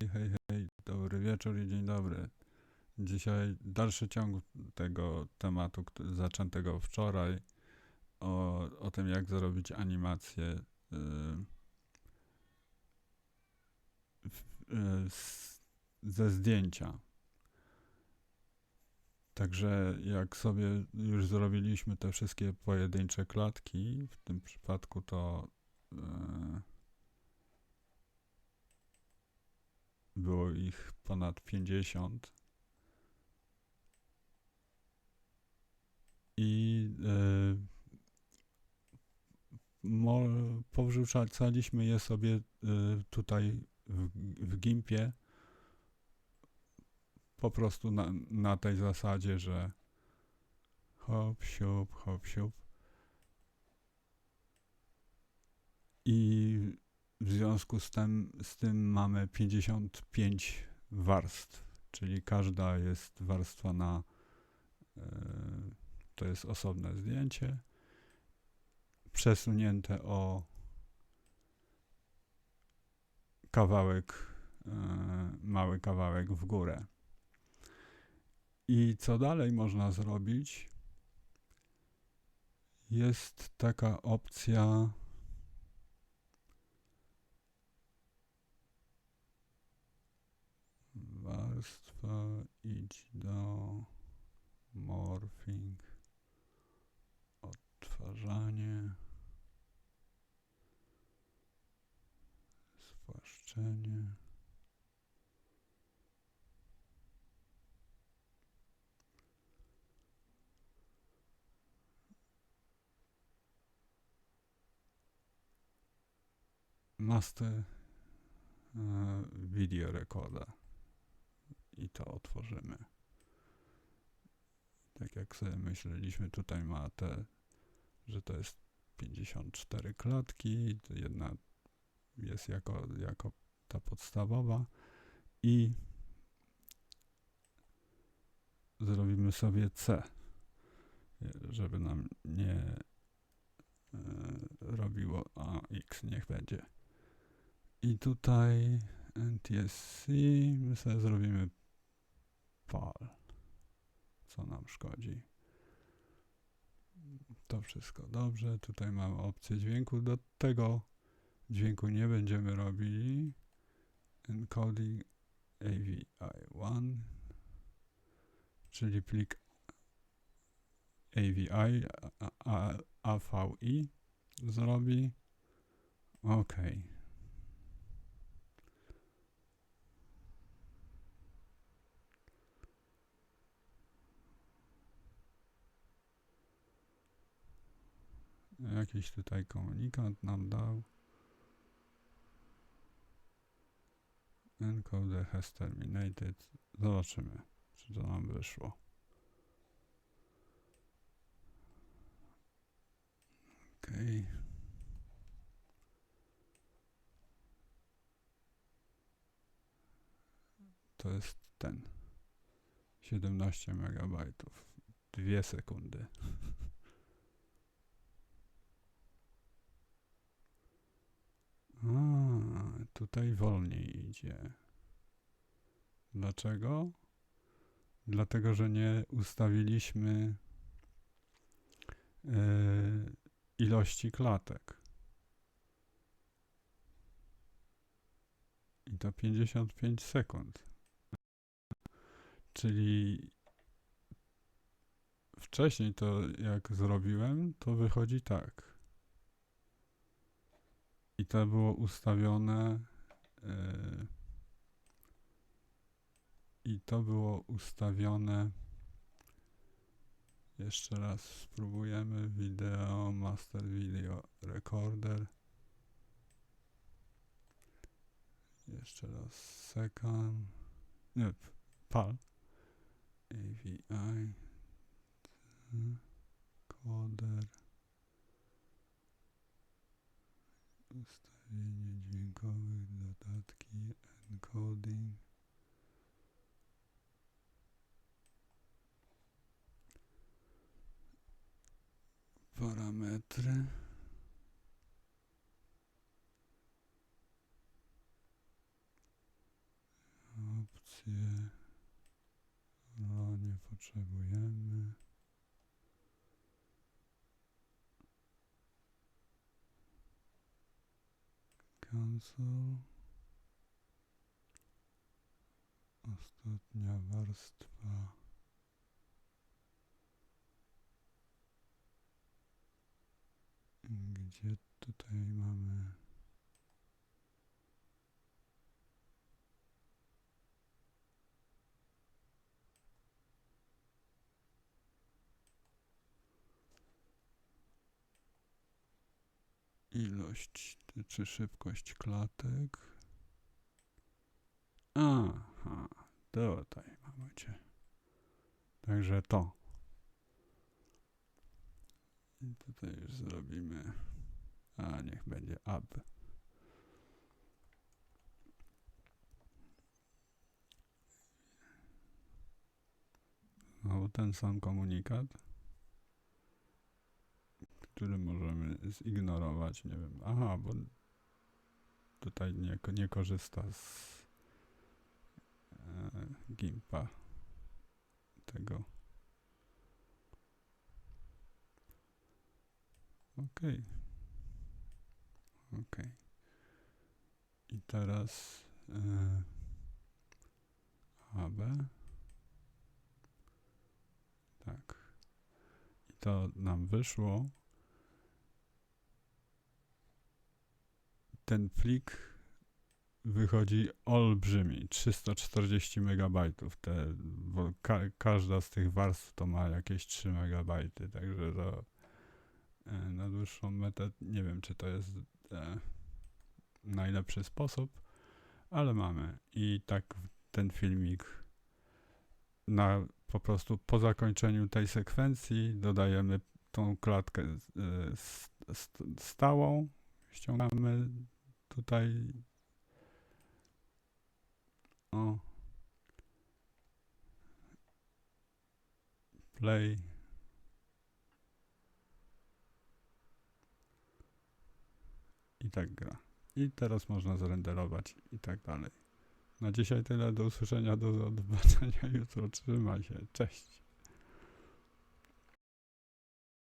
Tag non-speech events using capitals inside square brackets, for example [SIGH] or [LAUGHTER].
Hej, hej, dobry wieczór i dzień dobry. Dzisiaj dalszy ciąg tego tematu zaczętego wczoraj o, o tym, jak zrobić animację y, w- y, z, ze zdjęcia. Także jak sobie już zrobiliśmy te wszystkie pojedyncze klatki, w tym przypadku to y, było ich ponad 50. I mo, powrzucaliśmy je sobie e, tutaj w, w Gimpie po prostu na, na tej zasadzie, że hop, siup, hop, siup. I w związku z tym, z tym mamy 55 warstw, czyli każda jest warstwa na, e, to jest osobne zdjęcie, przesunięte o kawałek, e, mały kawałek w górę. I co dalej można zrobić? Jest taka opcja warstwa, idź do morphing, odtwarzanie, spłaszczenie. Master e, Video Recorder i to otworzymy. Tak jak sobie myśleliśmy, tutaj ma te, że to jest 54 klatki, jedna jest jako, jako ta podstawowa i zrobimy sobie C, żeby nam nie e, robiło, a X niech będzie. I tutaj NTSC, my sobie zrobimy PAL. Co nam szkodzi? To wszystko dobrze. Tutaj mamy opcję dźwięku. Do tego dźwięku nie będziemy robili. Encoding AVI1, czyli plik AVI, AVI zrobi. OK. Jakiś tutaj komunikat nam dał. Encoder has terminated. Zobaczymy, czy to nam wyszło. OK. To jest ten. 17 megabajtów. Dwie sekundy. [LAUGHS] Tutaj wolniej idzie. Dlaczego? Dlatego, że nie ustawiliśmy e, ilości klatek. I to 55 sekund. Czyli wcześniej to jak zrobiłem, to wychodzi tak. I to było ustawione. e, I to było ustawione. Jeszcze raz spróbujemy. Video, master video recorder. Jeszcze raz second. Nie, PAL. AVI. Coder. Ustawienie dźwiękowych, dodatki, encoding. Parametry. opcje. No, nie potrzebujemy. Ostatnia warstwa. Gdzie tutaj mamy? Ilość czy szybkość klatek. Aha, tutaj mamy cię. Także to. I tutaj już zrobimy. A niech będzie up. Znowu ten sam komunikat, który możemy zignorować. Nie wiem. Aha, bo tutaj nie, nie korzysta z e, Gimpa tego. Okej. Okej. I teraz e, AB. Tak. I to nam wyszło. Ten plik wychodzi olbrzymi, 340 megabajtów. Te, ka każda z tych warstw to ma jakieś 3 megabajty, także to e, na dłuższą metę nie wiem, czy to jest e, najlepszy sposób, ale mamy. I tak ten filmik na po prostu po zakończeniu tej sekwencji dodajemy tą klatkę e, st- stałą, ściągamy tutaj o play i tak gra. I teraz można zrenderować i tak dalej. Na dzisiaj tyle. Do usłyszenia, do zobaczenia [LAUGHS] jutro. Trzymaj się. Cześć.